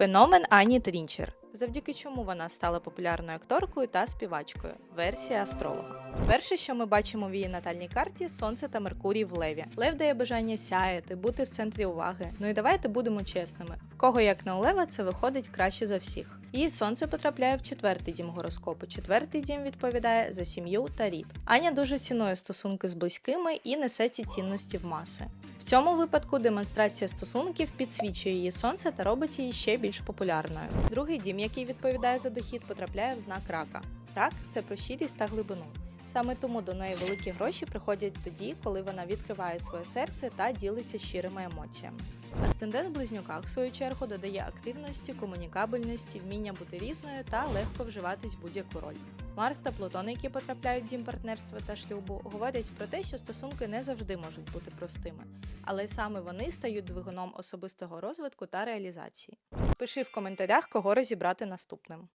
Феномен Ані Трінчер. Завдяки чому вона стала популярною акторкою та співачкою. Версія астролога. Перше, що ми бачимо в її натальній карті сонце та Меркурій в леві. Лев дає бажання сяяти, бути в центрі уваги. Ну і давайте будемо чесними. В кого як не у лева, це виходить краще за всіх. Її сонце потрапляє в четвертий дім гороскопу. Четвертий дім відповідає за сім'ю та рід. Аня дуже цінує стосунки з близькими і несе ці цінності в маси. Цьому випадку демонстрація стосунків підсвічує її сонце та робить її ще більш популярною. Другий дім, який відповідає за дохід, потрапляє в знак рака. Рак це про щирість та глибину. Саме тому до неї великі гроші приходять тоді, коли вона відкриває своє серце та ділиться щирими емоціями. Асцендент в близнюках, в свою чергу, додає активності, комунікабельності, вміння бути різною та легко вживатись будь-яку роль. Марс та Плутон, які потрапляють в дім партнерства та шлюбу, говорять про те, що стосунки не завжди можуть бути простими, але саме вони стають двигуном особистого розвитку та реалізації. Пиши в коментарях, кого розібрати наступним.